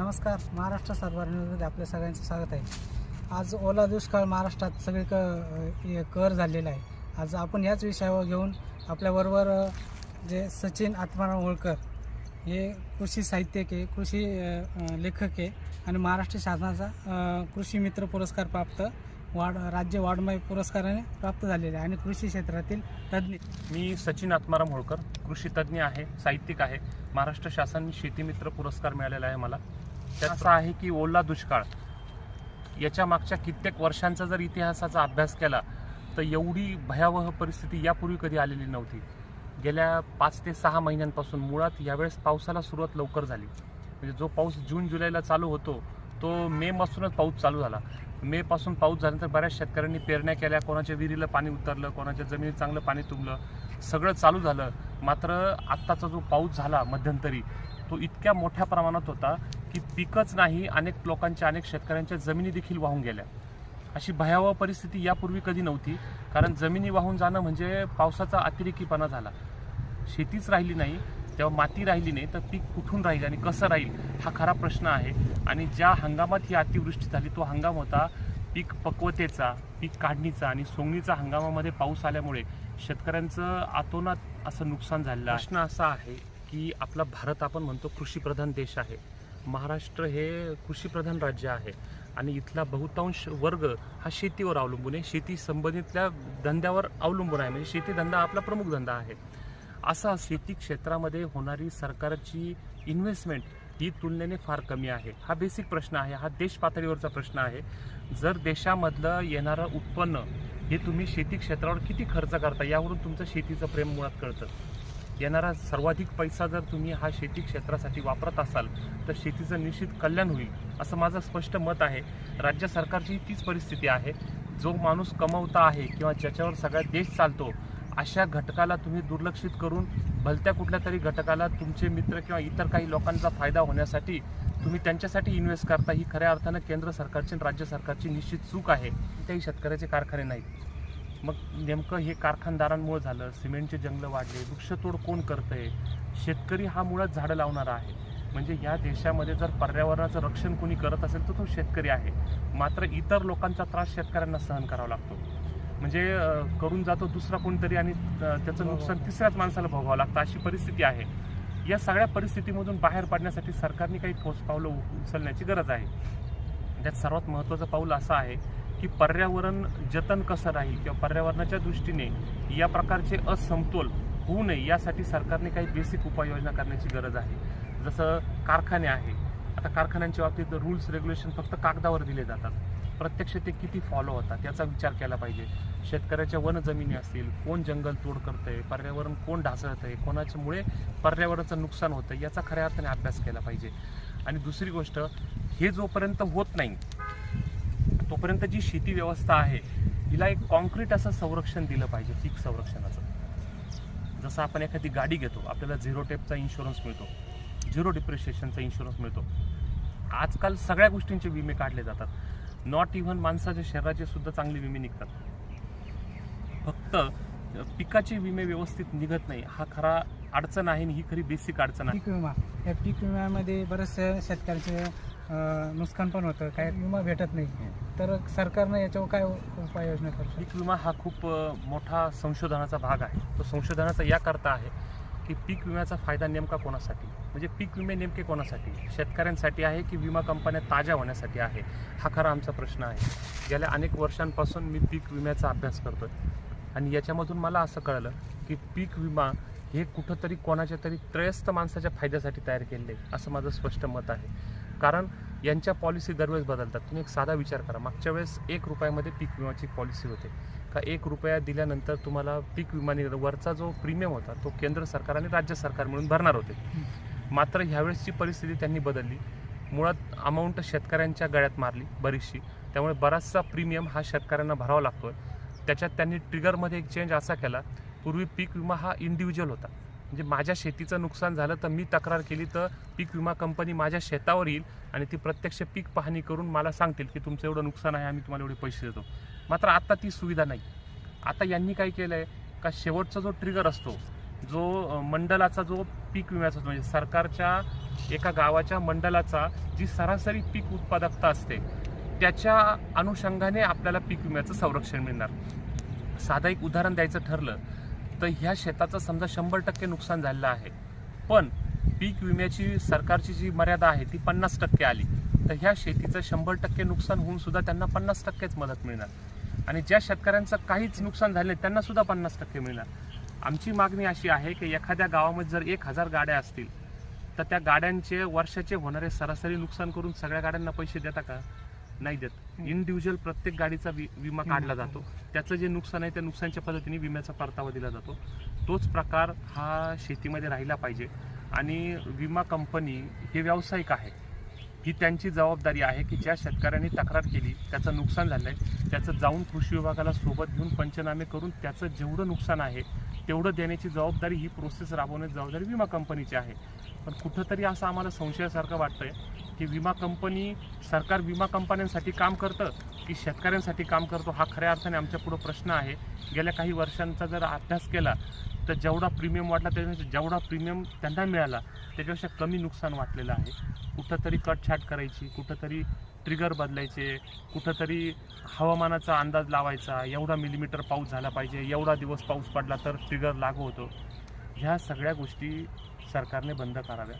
नमस्कार महाराष्ट्र सातबार न्यूजमध्ये आपल्या सगळ्यांचं स्वागत आहे. आज ओला दुष्काळ महाराष्ट्रात सगळे क कर झालेला आहे. आज आपण याच विषयावर घेऊन आपल्याबरोबर जे सचिन आत्माराम होळकर हे कृषी साहित्यिक आहे कृषी लेखक आहे आणि महाराष्ट्र शासनाचा कृषी मित्र पुरस्कार प्राप्त वाढ राज्य वाडमय पुरस्काराने प्राप्त झालेले आहे आणि कृषी क्षेत्रातील तज्ज्ञ. मी सचिन आत्माराम होळकर कृषी तज्ज्ञ आहे साहित्यिक आहे. महाराष्ट्र शासन शेतीमित्र पुरस्कार मिळालेला आहे मला. त्याचा असं आहे की ओला दुष्काळ. याच्या मागच्या कित्येक वर्षांचा जर इतिहासाचा अभ्यास केला तर एवढी भयावह परिस्थिती यापूर्वी कधी आलेली नव्हती. गेल्या पाच ते सहा महिन्यांपासून मुळात यावेळेस पावसाला सुरुवात लवकर झाली. म्हणजे जो पाऊस जून जुलैला चालू होतो तो मेपासूनच पाऊस चालू झाला. मेपासून पाऊस झाल्यानंतर बऱ्याच शेतकऱ्यांनी पेरण्या केल्या कोणाच्या विहिरीला पाणी उतरलं कोणाच्या जमिनीत चांगलं पाणी तुंबलं सगळं चालू झालं. मात्र आत्ताचा जो पाऊस झाला मध्यंतरी तो इतक्या मोठ्या प्रमाणात होता की पिकच नाही अनेक लोकांच्या अनेक शेतकऱ्यांच्या जमिनी देखील वाहून गेल्या. अशी भयावह परिस्थिती यापूर्वी कधी नव्हती कारण जमिनी वाहून जाणं म्हणजे पावसाचा अतिरेकीपणा झाला. शेतीच राहिली नाही तेव्हा माती राहिली नाही तर पीक कुठून राहील आणि कसं राहील हा खरा प्रश्न आहे. आणि ज्या हंगामात ही अतिवृष्टी झाली तो हंगाम होता पीक पक्वतेचा पीक काढणीचा आणि सोंगणीचा हंगामामध्ये पाऊस आल्यामुळे शेतकऱ्यांचं आतोनात असं नुकसान झालेलं प्रश्न असा आहे की आपला भारत आपण म्हणतो कृषीप्रधान देश आहे. महाराष्ट्र हे कृषीप्रधान राज्य आहे आणि इथला बहुतांश वर्ग हा शेतीवर अवलंबून आहे. शेती संबंधितल्या धंद्यावर अवलंबून आहे. म्हणजे शेती धंदा आपला प्रमुख धंदा आहे. असा शेती क्षेत्रामध्ये होणारी सरकारची इन्व्हेस्टमेंट ही तुलनेने फार कमी आहे. हा बेसिक प्रश्न आहे. हा देश पातळीवरचा प्रश्न आहे. जर देशामधलं येणारं उत्पन्न हे तुम्ही शेती क्षेत्रावर किती खर्च करता यावरून तुमचं शेतीचं प्रेम मुळात कळतं. येणारा सर्वाधिक पैसा जर तुम्ही हा शेती क्षेत्रासाठी वापरत असाल तर शेतीचं निश्चित कल्याण होईल असं माझं स्पष्ट मत आहे. राज्य सरकारची तीच परिस्थिती आहे. जो माणूस कमवता आहे किंवा ज्याच्यावर सगळा देश चालतो अशा घटकाला तुम्ही दुर्लक्षित करून भलत्या कुठल्या तरी घटकाला तुमचे मित्र किंवा इतर काही लोकांचा फायदा होण्यासाठी तुम्ही त्यांच्यासाठी इन्व्हेस्ट करता ही खऱ्या अर्थानं केंद्र सरकारची आणि राज्य सरकारची निश्चित चूक आहे. त्याही शेतकऱ्याचे कारखाने नाहीत. मग नेमकं हे कारखानदारांमुळे झालं सिमेंटचे जंगलं वाढले वृक्षतोड कोण करतंय? शेतकरी हा मुळात झाडं लावणारा आहे. म्हणजे या देशामध्ये जर पर्यावरणाचं रक्षण कोणी करत असेल तर तो शेतकरी आहे. मात्र इतर लोकांचा त्रास शेतकऱ्यांना सहन करावा लागतो. म्हणजे करून जातो दुसरा कोणतरी आणि त्याचं नुकसान तिसऱ्याच माणसाला भोगावं लागतं. अशी परिस्थिती आहे. या सगळ्या परिस्थितीमधून बाहेर पडण्यासाठी सरकारने काही ठोस पावलं उचलण्याची गरज आहे. त्यात सर्वात महत्त्वाचं पाऊल असं आहे की पर्यावरण जतन कसं राहील किंवा पर्यावरणाच्या दृष्टीने या प्रकारचे असमतोल होऊ नये यासाठी सरकारने काही बेसिक उपाययोजना करण्याची गरज आहे. जसं कारखाने आहे. आता कारखान्यांच्या बाबतीत रूल्स रेग्युलेशन फक्त कागदावर दिले जातात. प्रत्यक्ष ते किती फॉलो होतात याचा विचार केला पाहिजे. शेतकऱ्याच्या वन जमिनी असतील कोण जंगल तोड करतंय पर्यावरण कोण ढासळतंय कोणाच्यामुळे पर्यावरणाचं नुकसान होतं याचा खऱ्या अर्थाने अभ्यास केला पाहिजे. आणि दुसरी गोष्ट हे जोपर्यंत होत नाही तोपर्यंत जी शेती व्यवस्था आहे हिला एक कॉन्क्रीट असं संरक्षण दिलं पाहिजे पीक संरक्षणाचं. जसं आपण एखादी गाडी घेतो आपल्याला झिरो टेपचा इन्शुरन्स मिळतो झिरो डिप्रिशिएशनचा इन्शुरन्स मिळतो. आजकाल सगळ्या गोष्टींचे विमे काढले जातात. नॉट इव्हन माणसाच्या शरीराचे सुद्धा चांगले विमे निघतात. फक्त पिकाचे विमे व्यवस्थित निघत नाही. हा खरा अडचण आहे ही खरी बेसिक अडचण आहे. पीक विमा. या पीक विम्यामध्ये बरेचसे शेतकऱ्याचं नुकसान पण होतं. काय विमा भेटत नाही. तर सरकारनं याच्यावर काय उपाययोजना करू पीक विमा हा खूप अ, मोठा संशोधनाचा भाग आहे. तो संशोधनाचा याकरता आहे की पीक विम्याचा फायदा नेमका कोणासाठी? म्हणजे पीक विमे नेमके कोणासाठी? शेतकऱ्यांसाठी आहे की विमा कंपन्या ताज्या होण्यासाठी आहे? हा खरा आमचा प्रश्न आहे. गेल्या अनेक वर्षांपासून मी पीक विम्याचा अभ्यास करतोय. आणि याच्यामधून मला असं कळलं की पीक विमा हे कुठंतरी कोणाच्या तरी त्रयस्थ माणसाच्या फायद्यासाठी तयार केलेले आहे, असं माझं स्पष्ट मत आहे. कारण यांच्या पॉलिसी दरवेळेस बदलतात. तुम्ही एक साधा विचार करा. मागच्या वेळेस एक रुपयामध्ये पीक विमाची पॉलिसी होते. का एक रुपया दिल्यानंतर तुम्हाला पीक विमाने वरचा जो प्रीमियम होता तो केंद्र सरकार आणि राज्य सरकार मिळून भरणार होते. मात्र ह्यावेळेसची परिस्थिती त्यांनी बदलली. मुळात अमाऊंट शेतकऱ्यांच्या गळ्यात मारली बरीचशी. त्यामुळे बराचसा प्रीमियम हा शेतकऱ्यांना भरावा लागतोय. त्याच्यात त्यांनी ट्रिगरमध्ये एक चेंज असा केला. पूर्वी पीक विमा हा इंडिव्हिज्युअल होता. म्हणजे माझ्या शेतीचं नुकसान झालं तर मी तक्रार केली तर पीक विमा कंपनी माझ्या शेतावर येईल आणि ती प्रत्यक्ष पीक पाहणी करून मला सांगतील की तुमचं एवढं नुकसान आहे आम्ही तुम्हाला एवढे पैसे देतो. मात्र आता ती सुविधा नाही. आता यांनी काय केलं आहे का शेवटचा जो ट्रिगर असतो जो मंडलाचा जो पीक विम्याचा म्हणजे सरकारच्या एका गावाच्या मंडलाचा जी सरासरी पीक उत्पादकता असते त्याच्या अनुषंगाने आपल्याला पीक विम्याचं संरक्षण मिळणार. साधं एक उदाहरण द्यायचं ठरलं तर ह्या शेताचं समजा शंभर टक्के नुकसान झालेलं आहे. पण पीक विम्याची सरकारची जी मर्यादा आहे ती पन्नास टक्के आली. तर ह्या शेतीचं शंभर टक्के नुकसान होऊन सुद्धा त्यांना पन्नास टक्केच मदत मिळणार. आणि ज्या शेतकऱ्यांचं काहीच नुकसान झाले त्यांना सुद्धा पन्नास टक्के मिळणार. आमची मागणी अशी आहे की एखाद्या गावामध्ये जर एक हजार गाड्या असतील तर त्या गाड्यांचे वर्षाचे होणारे सरासरी नुकसान करून सगळ्या गाड्यांना पैसे देता का? नाही देत. इंडिव्हिज्युअल प्रत्येक गाडीचा विमा काढला जातो. त्याचं जे नुकसान आहे त्या नुकसानच्या पद्धतीने विम्याचा परतावा दिला जातो. तोच प्रकार हा शेतीमध्ये राहिला पाहिजे. आणि विमा कंपनी हे व्यावसायिक आहे. ही त्यांची जबाबदारी आहे की ज्या शेतकऱ्यांनी तक्रार केली त्याचं नुकसान झालं आहे त्याचं जाऊन कृषी विभागाला सोबत घेऊन पंचनामे करून त्याचं जेवढं नुकसान आहे तेवढं देण्याची जबाबदारी ही प्रोसेस राबवण्याची जबाबदारी विमा कंपनीची आहे. पण कुठंतरी असं आम्हाला संशयासारखं वाटतंय की विमा कंपनी सरकार विमा कंपन्यांसाठी काम करतं की शेतकऱ्यांसाठी काम करतो हा खऱ्या अर्थाने आमच्या पुढं प्रश्न आहे. गेल्या काही वर्षांचा जर अभ्यास केला तर जेवढा प्रीमियम वाढला त्याच्यापेक्षा जेवढा प्रीमियम त्यांना मिळाला त्याच्यापेक्षा कमी नुकसान वाटलेलं आहे. कुठंतरी कटछाट करायची कुठंतरी ट्रिगर बदलायचे कुठंतरी हवामानाचा अंदाज लावायचा एवढा मिलीमीटर पाऊस झाला पाहिजे एवढा दिवस पाऊस पडला तर ट्रिगर लागू होतो. ह्या सगळ्या गोष्टी सरकारने बंद कराव्या.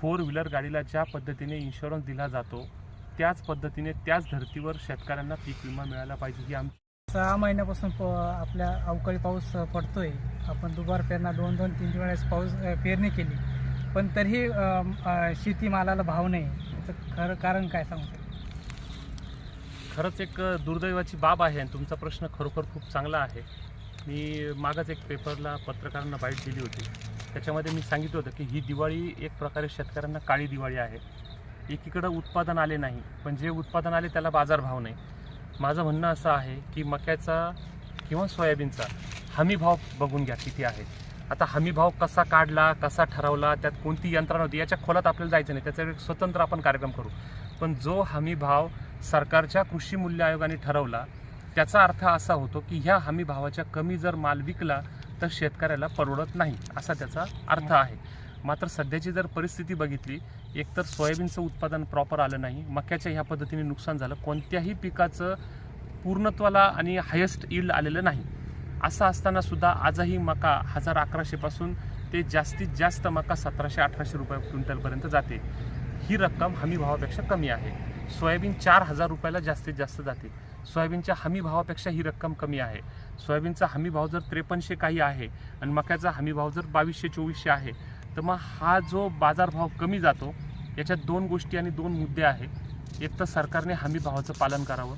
फोर व्हीलर गाडीला ज्या पद्धतीने इन्शुरन्स दिला जातो त्याच पद्धतीने त्याच धर्तीवर शेतकऱ्यांना पीक विमा मिळाला पाहिजे ही आमची सहा महिन्यापासून प आपल्या अवकाळी पाऊस पडतोय. आपण दुबार पेरणा दोन दोन तीन तीन वेळेस पाऊस पेरणी केली. पण तरीही शेतीमालाला भाव नाही. याचं खरं कारण काय सांगतो खरंच एक दुर्दैवाची बाब आहे आणि तुमचा प्रश्न खरोखर खूप चांगला आहे. मी मागच एक पेपरला पत्रकारांना बाईट दिली होती. त्याच्यामध्ये मी सांगितलं होतं की ही दिवाळी एक प्रकारे शेतकऱ्यांना काळी दिवाळी आहे. एकीकडं उत्पादन आले नाही पण जे उत्पादन आले त्याला बाजारभाव नाही. माझं म्हणणं असं आहे की मक्याचा किंवा सोयाबीनचा हमी भाव बघून घ्या किती आहे. आता हमी भाव कसा काढला कसा ठरवला त्यात कोणती यंत्रणा होती याच्या खोलात आपल्याला जायचं नाही त्याचा एक स्वतंत्र आपण कार्यक्रम करू. पण जो हमी भाव सरकारच्या कृषी मूल्य आयोगाने ठरवला त्याचा अर्थ असा होतो की ह्या हमी भावाच्या कमी जर माल विकला तर शेतकऱ्याला परवडत नाही असा त्याचा अर्थ आहे. मात्र सध्याची जर परिस्थिती बघितली एकतर सोयाबीनचं उत्पादन प्रॉपर आलं नाही मक्याच्या ह्या पद्धतीने नुकसान झालं कोणत्याही पिकाचं पूर्णत्वाला आणि हायेस्ट इल्ड आलेलं नाही. असं असताना सुद्धा आजही मका हजार अकराशेपासून ते जास्तीत जास्त मका सतराशे अठराशे रुपये क्विंटलपर्यंत जाते. ही रक्कम हमी भावापेक्षा कमी आहे. सोयाबीन चार हजार रुपयाला जास्तीत जास्त जाते. सोयाबीनच्या हमी भावापेक्षा ही रक्कम कमी आहे. सोयाबीनचा हमी भाव जर त्रेपन्नशे काही आहे आणि मक्याचा हमी भाव जर बावीसशे चोवीसशे आहे तर मग हा जो बाजारभाव कमी जातो याच्यात दोन गोष्टी आणि दोन मुद्दे आहेत. एक तर सरकारने हमी भावाचं पालन करावं.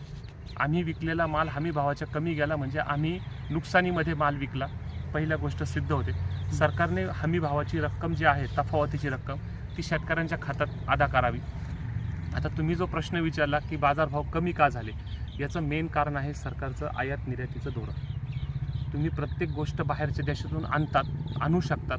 आम्ही विकलेला माल हमी भावाच्या कमी गेला म्हणजे आम्ही नुकसानीमध्ये माल विकला. पहिल्या गोष्ट सिद्ध होते. सरकारने हमी भावाची रक्कम जी आहे तफावतीची रक्कम ती शेतकऱ्यांच्या खात्यात अदा करावी. आता तुम्ही जो प्रश्न विचारला की बाजारभाव कमी का झाले याचं मेन कारण आहे सरकारचं आयात निर्यातीचं धोरण. तुम्ही प्रत्येक गोष्ट बाहेरच्या देशातून आणतात आणू शकतात.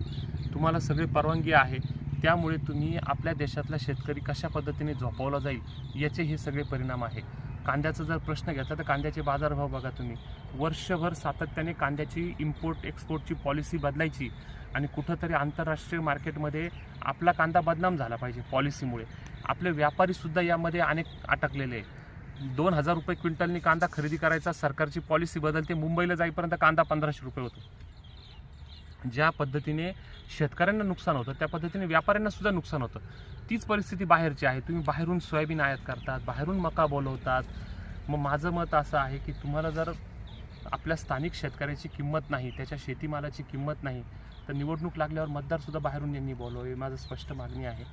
तुम्हाला सगळी परवानगी आहे. त्यामुळे तुम्ही आपल्या देशातला शेतकरी कशा पद्धतीने झोपवला जाईल याचे हे सगळे परिणाम आहे. कांद्याचा जर प्रश्न घेतला तर कांद्याचे बाजारभाव बघा तुम्ही. वर्षभर सातत्याने कांद्याची इम्पोर्ट एक्सपोर्टची पॉलिसी बदलायची आणि कुठंतरी आंतरराष्ट्रीय मार्केटमध्ये आपला कांदा बदनाम झाला पाहिजे पॉलिसीमुळे आपले व्यापारीसुद्धा यामध्ये अनेक अटकलेले आहे दोन हजार रुपये क्विंटलनी कांदा खरेदी करायचा सरकारची पॉलिसी बदलते मुंबईला जाईपर्यंत कांदा पंधराशे रुपये होतो. ज्या पद्धतीने शेतकऱ्यांना नुकसान होतं त्या पद्धतीने व्यापाऱ्यांना सुद्धा नुकसान होतं. तीच परिस्थिती बाहेरची आहे. तुम्ही बाहेरून सोयाबीन आयात करतात बाहेरून मका बोलवतात. मग माझं मत असं आहे की तुम्हाला जर आपल्या स्थानिक शेतकऱ्याची किंमत नाही त्याच्या शेतीमालाची किंमत नाही तर निवडणूक लागल्यावर मतदारसुद्धा बाहेरून यांनी बोलवावे माझं स्पष्ट मागणी आहे.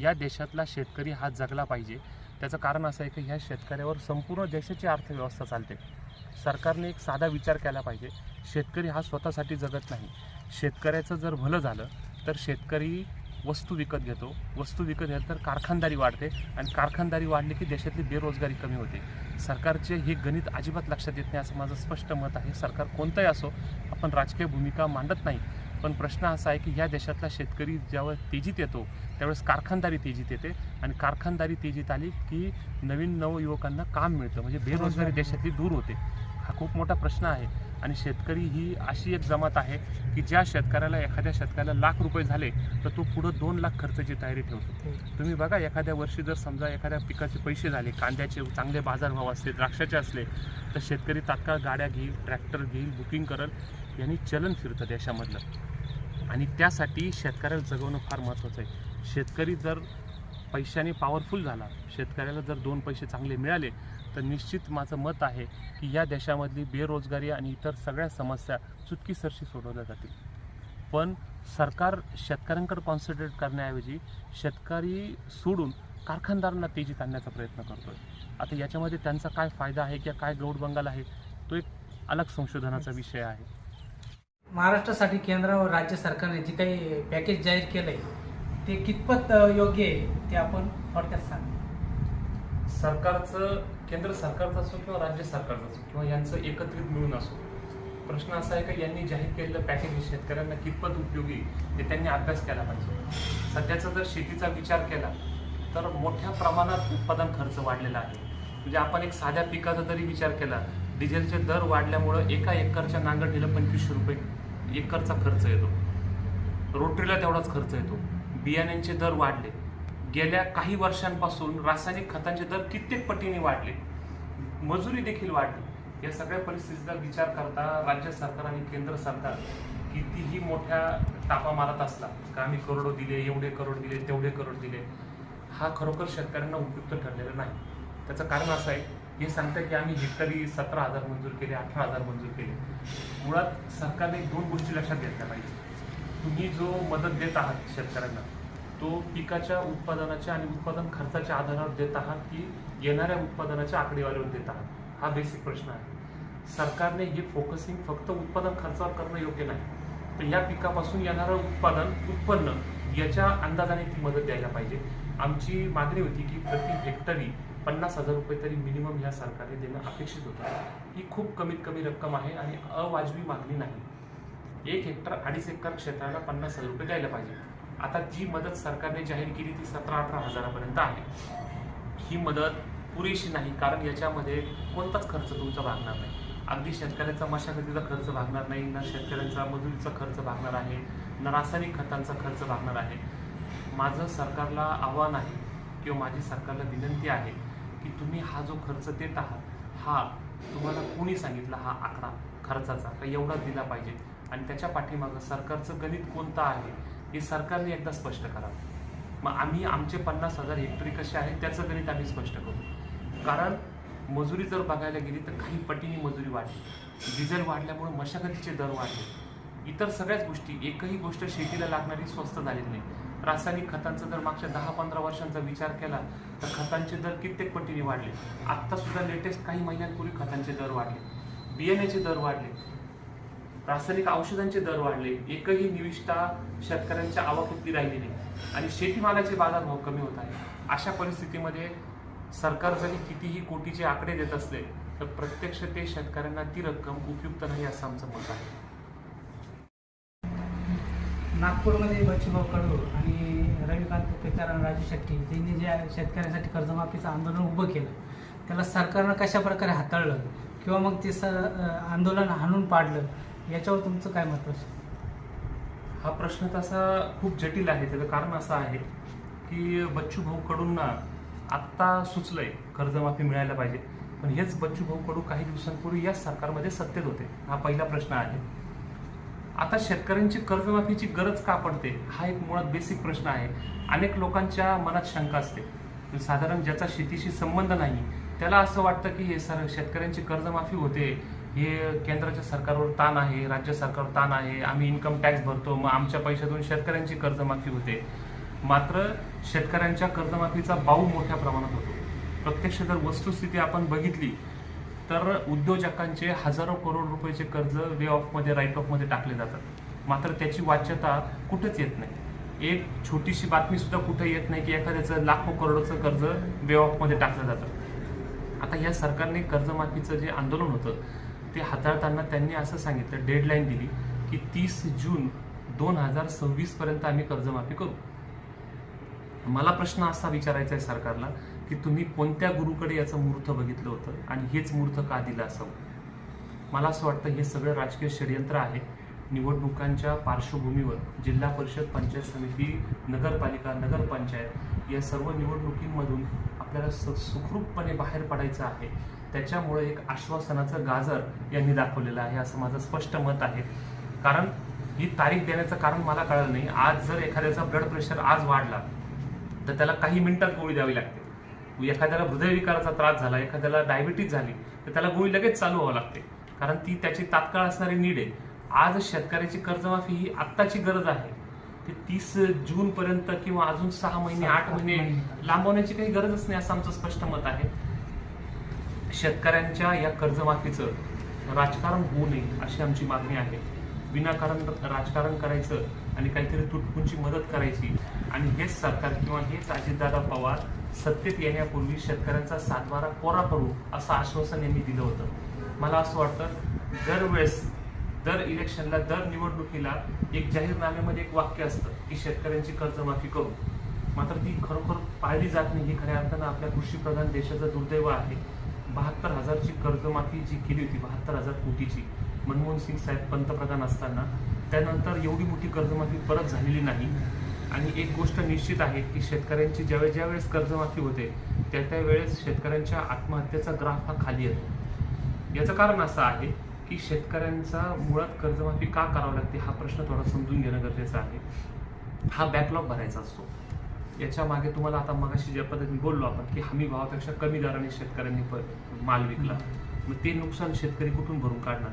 या देशातला शेतकरी हा जगला पाहिजे. त्याचं कारण असं आहे की ह्या शेतकऱ्यावर संपूर्ण देशाची अर्थव्यवस्था चालते. सरकारने एक साधा विचार केला पाहिजे. शेतकरी हा स्वतःसाठी जगत नाही. शेतकऱ्याचं जर भलं झालं तर शेतकरी वस्तू विकत घेतो. वस्तू विकत घेत तर कारखानदारी वाढते आणि कारखानदारी वाढली की देशातली बेरोजगारी कमी होते. सरकारचे हे गणित अजिबात लक्षात येत नाही असं माझं स्पष्ट मत आहे. सरकार कोणतंही असो आपण राजकीय भूमिका मांडत नाही. पण प्रश्न असा आहे की ह्या देशातला शेतकरी ज्यावेळेस तेजीत येतो त्यावेळेस कारखानदारी तेजीत येते आणि कारखानदारी तेजीत आली की नवीन नवयुवकांना काम मिळतं. म्हणजे बेरोजगारी देशातली दूर होते. हा खूप मोठा प्रश्न आहे आणि शेतकरी ही अशी एक जमात आहे की ज्या शेतकऱ्याला एखाद्या शेतकऱ्याला लाख रुपये झाले तर तो पुढं दोन लाख खर्चाची तयारी ठेवतो. तुम्ही बघा एखाद्या वर्षी जर समजा एखाद्या पिकाचे पैसे झाले कांद्याचे चांगले बाजारभाव असले द्राक्षाचे असले तर शेतकरी तात्काळ गाड्या घेईल ट्रॅक्टर घेईल बुकिंग करल यांनी चलन फिरतं देशामधलं. आणि त्यासाठी शेतकऱ्याला जगवणं फार महत्त्वाचं आहे. शेतकरी जर पैशाने पॉवरफुल झाला शेतकऱ्याला जर दोन पैसे चांगले मिळाले तर निश्चित माझं मत आहे की या देशामधली बेरोजगारी आणि इतर सगळ्या समस्या चुटकीसरशी सोडवल्या जातील. पण सरकार शेतकऱ्यांकडे कॉन्सन्ट्रेट करण्याऐवजी शेतकरी सोडून कारखानदारांना तेजीत आणण्याचा प्रयत्न करतोय. आता याच्यामध्ये त्यांचा काय फायदा आहे किंवा काय गौडबंगाल आहे तो एक अलग संशोधनाचा विषय आहे. महाराष्ट्रासाठी केंद्र व राज्य सरकारने जे काही पॅकेज जाहीर केलंय ते कितपत योग्य आहे ते आपण थोडक्यात सांग. सरकारचं केंद्र सरकारचं असो किंवा राज्य सरकारचं असो किंवा यांचं एकत्रित मिळून असो प्रश्न असा आहे का यांनी जाहीर केलेलं पॅकेज हे शेतकऱ्यांना कितपत उपयोगी हे त्यांनी अभ्यास केला पाहिजे. सध्याचा जर शेतीचा विचार केला तर मोठ्या प्रमाणात उत्पादन खर्च वाढलेला आहे. म्हणजे आपण एक साध्या पिकाचा जरी विचार केला डिझेलचे दर वाढल्यामुळं एका एकरच्या नांगरणीला पंचवीसशे रुपये एकरचा खर्च येतो. रोटरीला तेवढाच खर्च येतो. बियाण्यांचे दर वाढले. गेल्या काही वर्षांपासून रासायनिक खतांचे दर कित्येक पटीने वाढले. मजुरी देखील वाढली. या सगळ्या परिस्थितीचा विचार करता राज्य सरकार आणि केंद्र सरकार कितीही मोठ्या तापा मारत असला का आम्ही करोडो दिले एवढे करोड दिले तेवढे करोड दिले हा खरोखर शेतकऱ्यांना उपयुक्त ठरलेला नाही. त्याचं कारण असं आहे हे सांगतं की आम्ही हेक्टरी सतरा हजार मंजूर केले अठरा हजार मंजूर केले. मुळात सरकारने दोन गोष्टी लक्षात घेतल्या पाहिजे. तुम्ही जो मदत देत आहात शेतकऱ्यांना तो पिकाच्या उत्पादनाच्या आणि उत्पादन खर्चाच्या आधारावर देत आहात की येणाऱ्या उत्पादनाच्या आकडेवारीवर देत आहात? हा बेसिक प्रश्न आहे. सरकारने हे फोकसिंग फक्त उत्पादन खर्चावर करणं योग्य नाही. तर या पिकापासून येणारं उत्पादन उत्पन्न याच्या अंदाजाने ती मदत द्यायला पाहिजे. आमची मागणी होती की प्रति हेक्टरी पन्नास हजार रुपये तरी मिनिमम या सरकारने देणं अपेक्षित होतं. ही खूप कमीत कमी रक्कम आहे आणि अवाजवी मागणी नाही. एक हेक्टर अडीच एकर क्षेत्राला पन्नास हजार रुपये द्यायला पाहिजे. आता जी मदत सरकारने जाहीर केली ती सतरा अठरा हजारापर्यंत आहे. ही मदत पुरेशी नाही कारण याच्यामध्ये कोणताच खर्च तुमचा भागणार नाही. अगदी शेतकऱ्याचा मशागतीचा खर्च भागणार नाही ना शेतकऱ्यांचा मजुरीचा खर्च भागणार आहे ना रासायनिक खतांचा खर्च भागणार आहे. माझं सरकारला आव्हान आहे किंवा माझी सरकारला विनंती आहे की तुम्ही हा जो खर्च देत आहात हा तुम्हाला कोणी सांगितला हा आकडा खर्चाचा? का एवढा दिला पाहिजे. आणि त्याच्या पाठीमागं सरकारचं गणित कोणतं आहे हे सरकारने एकदा स्पष्ट करावं मग आम्ही आमचे पन्नास हजार हेक्टरी कसे आहेत त्याचं गणित आम्ही स्पष्ट करू. कारण मजुरी जर बघायला गेली तर काही पटीने मजुरी वाढली. डिझेल वाढल्यामुळे मशागतीचे दर वाढले. इतर सगळ्याच गोष्टी एकही गोष्ट शेतीला लागणारी स्वस्त झालेली नाही. रासायनिक खतांचा जर मागच्या दहा पंधरा वर्षांचा विचार केला तर खतांचे दर कित्येक पटीने वाढले. आत्तासुद्धा लेटेस्ट काही महिन्यांपूर्वी खतांचे दर वाढले. बियाण्याचे दर वाढले. रासायनिक औषधांचे दर वाढले. एकही निविष्ठा शेतकऱ्यांच्या आवकीतली राहिली नाही. आणि शेतीमालाचे बाजारभाव कमी होत आहे अशा परिस्थितीमध्ये सरकार जरी कितीही कोटीचे आकडे देत असले तर प्रत्यक्ष ते शेतकऱ्यांना ती रक्कम उपयुक्त नाही असं आमचं मत आहे. नागपूरमध्ये बच्चूभाऊ कडू आणि रविकांत पेकार आणि राजू शेट्टी यांनी जे शेतकऱ्यांसाठी कर्जमाफीचं आंदोलन उभं केलं त्याला सरकारनं कशा प्रकारे हाताळलं किंवा मग ते स आंदोलन हाणून पाडलं याच्यावर तुमचं काय मत असेल हा प्रश्न तसा खूप जटिल आहे. त्याचं कारण असं आहे की बच्चू भाऊ कडूंना आत्ता सुचलंय कर्जमाफी मिळायला पाहिजे. पण हेच बच्चू भाऊ कडू काही दिवसांपूर्वी याच सरकारमध्ये सत्तेत होते. हा पहिला प्रश्न आहे. आता शेतकऱ्यांची कर्जमाफीची गरज का पडते? हा एक मुळात बेसिक प्रश्न आहे. अनेक लोकांच्या मनात शंका असते. साधारण ज्याचा शेतीशी संबंध नाही त्याला असं वाटतं की हे सर शेतकऱ्यांची कर्जमाफी होते. हे केंद्राच्या सरकारवर ताण आहे राज्य सरकारवर ताण आहे. आम्ही इन्कम टॅक्स भरतो मग आमच्या पैशातून शेतकऱ्यांची कर्जमाफी होते. मात्र शेतकऱ्यांच्या कर्जमाफीचा बाऊ मोठ्या प्रमाणात होतो. प्रत्यक्ष जर वस्तुस्थिती आपण बघितली तर उद्योजकांचे हजारो करोड रुपयाचे कर्ज वे ऑफमध्ये राईट ऑफमध्ये टाकले जातात. मात्र त्याची वाच्यता कुठंच येत नाही. एक छोटीशी बातमी सुद्धा येत नाही की एखाद्याचं लाखो करोडचं कर्ज वे ऑफमध्ये टाकलं जातं. आता या सरकारने कर्जमाफीचं जे आंदोलन होतं ते हाताळताना त्यांनी असं सांगितलं डेडलाईन दिली की तीस जून दोन हजार सव्वीसपर्यंत आम्ही कर्जमाफी करू. मला प्रश्न असा विचारायचा आहे सरकारला की तुम्ही कोणत्या गुरुकडे याचं मुहूर्त बघितलं होतं आणि हेच मुहूर्त का दिलं असावं? मला असं वाटतं हे सगळं राजकीय षडयंत्र आहे. निवडणुकांच्या पार्श्वभूमीवर जिल्हा परिषद पंचायत समिती नगरपालिका नगरपंचायत या सर्व निवडणुकींमधून आपल्याला स सुखरूपपणे बाहेर पडायचं आहे. त्याच्यामुळे एक आश्वासनाचं गाजर यांनी दाखवलेलं आहे असं माझं स्पष्ट मत आहे. कारण ही तारीख देण्याचं कारण मला कळलं नाही. आज जर एखाद्याचा ब्लड प्रेशर आज वाढला तर त्याला काही मिनिटात गोळी द्यावी लागते. एखाद्याला हृदयविकाराचा त्रास झाला एखाद्याला डायबिटीज झाली तर त्याला गोळी लगेच चालू व्हावं लागते. कारण ती त्याची तात्काळ असणारी नीड आहे. आज शेतकऱ्याची कर्जमाफी ही आत्ताची गरज आहे. ती तीस जून पर्यंत किंवा अजून सहा महिने आठ महिने लांबवण्याची काही गरजच नाही असं आमचं स्पष्ट मत आहे. शेतकऱ्यांच्या या कर्जमाफीचं राजकारण होऊ नये अशी आमची मागणी आहे. विनाकारण राजकारण करायचं आणि काहीतरी तुटपुंची मदत करायची. आणि हेच सरकार किंवा हेच अजितदादा पवार सत्तेत येण्यापूर्वी शेतकऱ्यांचा सातबारा कोरा करू असं आश्वासन यांनी दिलं होतं. मला असं वाटतं दरवेळेस दर इलेक्शनला दर निवडणुकीला एक जाहीरनाम्यामध्ये एक वाक्य असतं की शेतकऱ्यांची कर्जमाफी करू. मात्र ती खरोखर पाळली जात नाही. ही खऱ्या अर्थानं आपल्या कृषीप्रधान देशाचं दुर्दैव आहे. बहात्तर हजारची कर्जमाफी जी केली होती बहात्तर हजार कोटीची मनमोहन सिंग साहेब पंतप्रधान असताना त्यानंतर एवढी मोठी कर्जमाफी परत झालेली नाही. आणि एक गोष्ट निश्चित आहे की शेतकऱ्यांची ज्यावेळेस ज्यावेळेस कर्जमाफी होते त्या त्यावेळेस शेतकऱ्यांच्या आत्महत्येचा ग्राफ हा खाली येतो. याचं कारण असं आहे की शेतकऱ्यांचा मुळात कर्जमाफी का करावी लागते हा प्रश्न थोडा समजून घेणं गरजेचं आहे. हा बॅकलॉग भरायचा असतो. याच्या मागे तुम्हाला आता मगाशी ज्या पद्धतीने बोललो आपण की हमी भावापेक्षा कमी दराने शेतकऱ्यांनी प- माल विकला मग ते नुकसान शेतकरी कुठून भरून काढणार?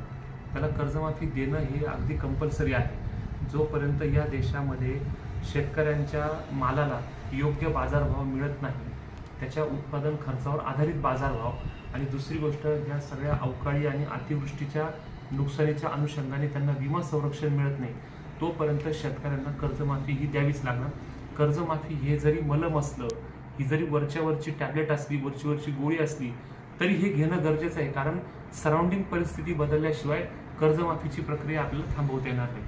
त्याला कर्जमाफी देणं हे अगदी कंपल्सरी आहे. जोपर्यंत या देशामध्ये शेतकऱ्यांच्या मालाला योग्य बाजारभाव मिळत नाही. त्याच्या उत्पादन खर्चावर आधारित बाजारभाव आणि दुसरी गोष्ट ह्या सगळ्या अवकाळी आणि अतिवृष्टीच्या नुकसानीच्या अनुषंगाने त्यांना विमा संरक्षण मिळत नाही. तोपर्यंत शेतकऱ्यांना कर्जमाफी ही द्यावीच लागणार. कर्जमाफी हे जरी मलम असलं ही जरी वरच्या वरची टॅबलेट असली वरची वरची गोळी असली तरी हे घेणं गरजेचं आहे. कारण सराउंडिंग परिस्थिती बदलल्याशिवाय कर्जमाफीची प्रक्रिया आपल्याला थांबवता येणार नाही.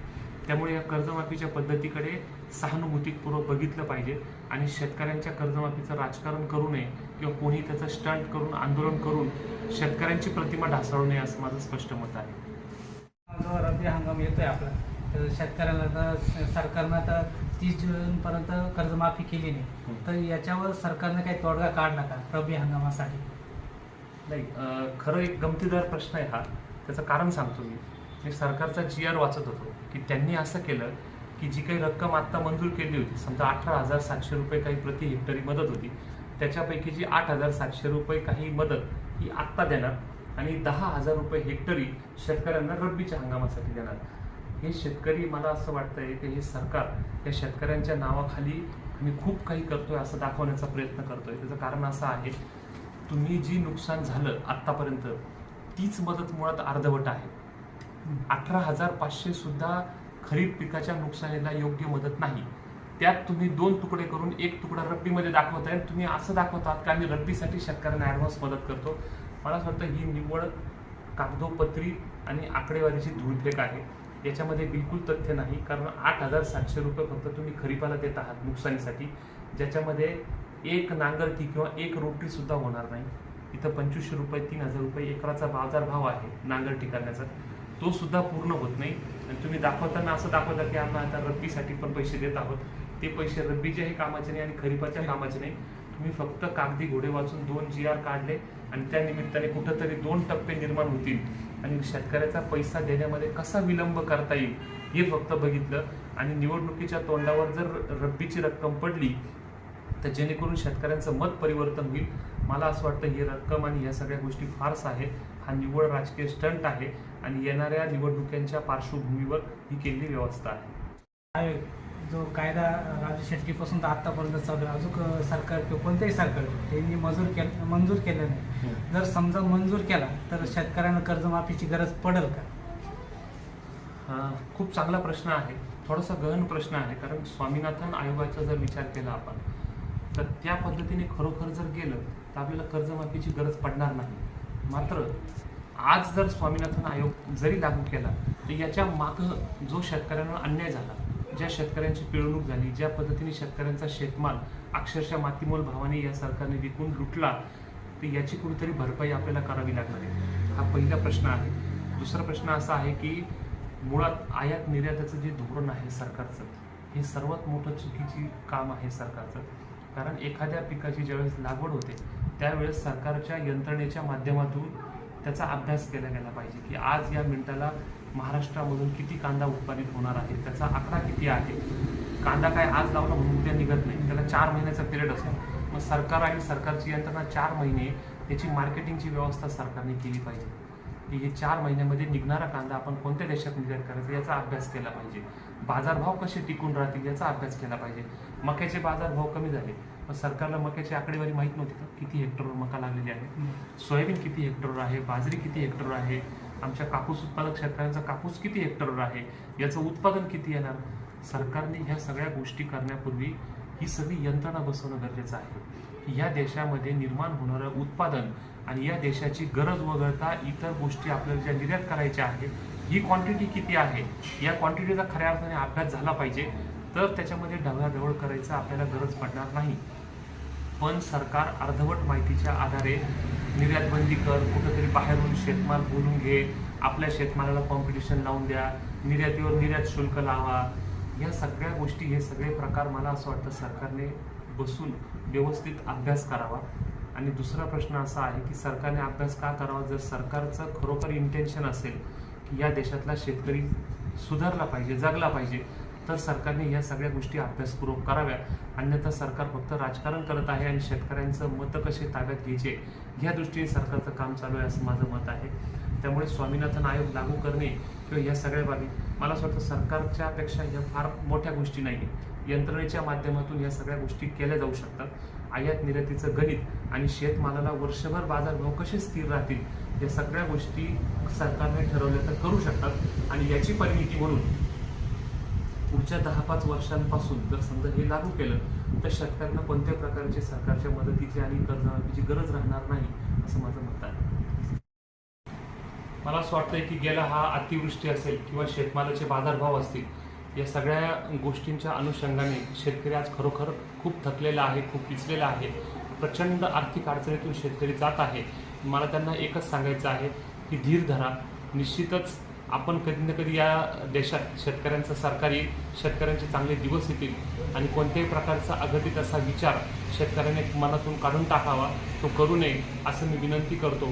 त्यामुळे या कर्जमाफीच्या पद्धतीकडे सहानुभूतीपूर्वक बघितलं पाहिजे आणि शेतकऱ्यांच्या कर्जमाफीचं राजकारण करू नये किंवा कोणी त्याचं स्टंट करून आंदोलन करून शेतकऱ्यांची प्रतिमा ढासळू नये असं माझं स्पष्ट मत आहे. रब्बी हंगाम येतोय आपला. तर शेतकऱ्याला तर सरकारनं तर तीस जूनपर्यंत कर्जमाफी केली नाही. तर याच्यावर सरकारने काही तोडगा काढला का रब्बी हंगामासाठी. नाही अं, खरं एक गमतीदार प्रश्न आहे हा. त्याचं कारण सांगतो मी. मी सरकारचा जी आर वाचत होतो की त्यांनी असं केलं की जी काही रक्कम आत्ता मंजूर केली होती समजा अठरा हजार सातशे रुपये काही प्रति हेक्टरी मदत होती त्याच्यापैकी जी आठ हजार सातशे रुपये काही मदत ही आत्ता देणार आणि दहा हजार रुपये हेक्टरी शेतकऱ्यांना रब्बीच्या हंगामासाठी देणार. हे शेतकरी मला असं वाटतंय की हे सरकार या शेतकऱ्यांच्या नावाखाली मी खूप काही करतोय असं दाखवण्याचा प्रयत्न करतोय. त्याचं कारण असं आहे तुम्ही जी नुकसान झालं आत्तापर्यंत तीच मदत मुळात अर्धवट आहे. अठरा हजार पाचशे सुद्धा खरीप पिकाच्या नुकसानीला योग्य मदत नाही. त्यात तुम्ही दोन तुकडे करून एक तुकडा रब्बीमध्ये दाखवताय आणि तुम्ही असं दाखवतात का आम्ही रब्बीसाठी शेतकऱ्यांना ॲडव्हान्स मदत करतो? मला असं वाटतं ही निव्वळ कागदोपत्री आणि आकडेवारीची धूळफेक आहे. याच्यामध्ये बिलकुल तथ्य नाही. कारण आठ हजार सातशे रुपये फक्त तुम्ही खरीपाला देत आहात नुकसानीसाठी. ज्याच्यामध्ये एक नांगरती किंवा एक रोटरीसुद्धा होणार नाही. इथं पंचवीसशे रुपये तीन हजार रुपये एकराचा बाजारभाव आहे नांगरटी करण्याचा. तो सुद्धा पूर्ण होत नाही. आणि तुम्ही दाखवताना असं दाखवता की आम्ही आता रब्बीसाठी पण पैसे देत आहोत. ते पैसे रब्बीच्याही कामाचे नाही आणि खरीपाच्या कामाचे नाही. तुम्ही फक्त कागदी घोडे वाचून दोन जी आर काढले आणि त्या निमित्ताने कुठंतरी दोन टप्पे निर्माण होतील. आणि शेतकऱ्याचा पैसा देण्यामध्ये कसा विलंब करता येईल हे फक्त बघितलं. आणि निवडणुकीच्या तोंडावर जर रब्बीची रक्कम पडली तर जेणेकरून शेतकऱ्यांचं मत परिवर्तन होईल. मला असं वाटतं ही रक्कम आणि या सगळ्या गोष्टी फारच आहे. हा निव्वळ राजकीय स्टंट आहे आणि येणाऱ्या निवडणुकांच्या पार्श्वभूमीवर ही केलेली व्यवस्था आहे. जो कायदा राजू शेट्टीपासून तर आत्तापर्यंत चालू आहे. अजून सरकार किंवा कोणतेही सरकार त्यांनी मंजूर केलं मंजूर केलं नाही. जर समजा मंजूर केला तर शेतकऱ्यांना कर्जमाफीची गरज पडेल का? हा खूप चांगला प्रश्न आहे. थोडासा गहन प्रश्न आहे कारण स्वामीनाथन आयोगाचा जर विचार केला आपण तर त्या पद्धतीने खरोखर जर गेलं तर आपल्याला कर्जमाफीची गरज पडणार नाही. मात्र आज जर स्वामीनाथन आयोग जरी लागू केला तर याच्या मागं जो शेतकऱ्यांना अन्याय झाला ज्या शेतकऱ्यांची पिळवणूक झाली ज्या पद्धतीने शेतकऱ्यांचा शेतमाल अक्षरशः मातीमोल भावाने या सरकारने विकून लुटला तर याची कुठेतरी भरपाई आपल्याला करावी लागणार आहे. हा पहिला प्रश्न आहे. दुसरा प्रश्न असा आहे की मुळात आयात निर्याताचं जे धोरण आहे सरकारचं हे सर्वात मोठं चुकीची काम आहे सरकारचं. कारण एखाद्या पिकाची ज्यावेळेस लागवड होते त्यावेळेस सरकारच्या यंत्रणेच्या माध्यमातून त्याचा अभ्यास केला गेला पाहिजे की आज या मिनिटाला महाराष्ट्रामधून किती कांदा उत्पादित होणार आहे त्याचा आकडा किती आहे? कांदा काय आज लावला म्हणून उद्या निघत नाही त्याला चार महिन्याचा पिरियड असतो. मग सरकार आणि सरकारची यंत्रणा चार महिने त्याची मार्केटिंगची व्यवस्था सरकारने केली पाहिजे. की हे चार महिन्यामध्ये निघणारा कांदा आपण कोणत्या देशात निर्यात करायचा याचा अभ्यास केला पाहिजे. बाजारभाव कसे टिकून राहतील याचा अभ्यास केला पाहिजे. मक्याचे बाजारभाव कमी झाले. मग सरकारला मक्याची आकडेवारी माहीत नव्हती का? किती हेक्टरवर मका लागलेली आहे? सोयाबीन किती हेक्टरवर आहे? बाजरी किती हेक्टरवर आहे? आमच्या कापूस उत्पादक शेतकऱ्यांचा कापूस किती हेक्टरवर आहे? याचं उत्पादन किती येणार? सरकारने ह्या सगळ्या गोष्टी करण्यापूर्वी ही सगळी यंत्रणा बसवणं गरजेचं आहे. या देशामध्ये निर्माण होणारं उत्पादन आणि या देशाची गरज वगळता इतर गोष्टी आपल्याला ज्या निर्यात करायच्या आहेत ही क्वांटिटी किती आहे या क्वांटिटीचा खऱ्या अर्थाने अभ्यास झाला पाहिजे तर त्याच्यामध्ये ढवळाढवळ करायचं आपल्याला गरज पडणार नाही. पण सरकार अर्धवट माहितीच्या आधारे निर्यात बंदी कर कुठंतरी बाहेरून शेतमाल बोलून घे आपल्या शेतमालाला कॉम्पिटिशन लावून द्या निर्यातीवर निर्यात शुल्क लावा या सगळ्या गोष्टी हे सगळे प्रकार मला असं वाटतं सरकारने बसून व्यवस्थित अभ्यास करावा. आणि दुसरा प्रश्न असा आहे की सरकारने अभ्यास का करावा? जर सरकारचं खरोखर इंटेन्शन असेल की या देशातला शेतकरी सुधारला पाहिजे जगला पाहिजे तर सरकारने या सगळ्या गोष्टी अभ्यासपूर्वक कराव्या. अन्यथा सरकार फक्त राजकारण करत आहे आणि शेतकऱ्यांचं मतं कसे ताब्यात घ्यायचे? या दृष्टीने सरकारचं काम चालू आहे असं माझं मत आहे. त्यामुळे स्वामीनाथन आयोग लागू करणे किंवा या सगळ्या बाबी मला असं वाटतं सरकारच्या पेक्षा ह्या फार मोठ्या गोष्टी नाही यंत्रणेच्या माध्यमातून या सगळ्या गोष्टी केल्या जाऊ शकतात. आयात निर्यातीचं गणित आणि शेतमालाला वर्षभर बाजारभाव कसे स्थिर राहतील या सगळ्या गोष्टी सरकारने ठरवल्या तर करू शकतात. आणि याची परिणिती म्हणून पुढच्या दहा पाच वर्षांपासून जर समजा हे लागू केलं तर शेतकऱ्यांना कोणत्या प्रकारचे सरकारच्या मदतीची आणि कर्जमाफीची गरज राहणार नाही असं माझं मत आहे. मला असं वाटतंय की गेला हा अतिवृष्टी असेल किंवा शेतमालाचे बाजारभाव असतील या सगळ्या गोष्टींच्या अनुषंगाने शेतकरी आज खरोखर खूप थकलेला आहे खूप पिचलेला आहे. प्रचंड आर्थिक अडचणीतून शेतकरी जात आहे. मला त्यांना एकच सांगायचं आहे की धीर धरा. निश्चितच आपण कधी ना कधी या देशात शेतकऱ्यांचं सरकार येईल शेतकऱ्यांचे चांगले दिवस येतील आणि कोणत्याही प्रकारचा अघटित असा विचार शेतकऱ्याने मनातून काढून टाकावा. तो करू नये असं मी विनंती करतो.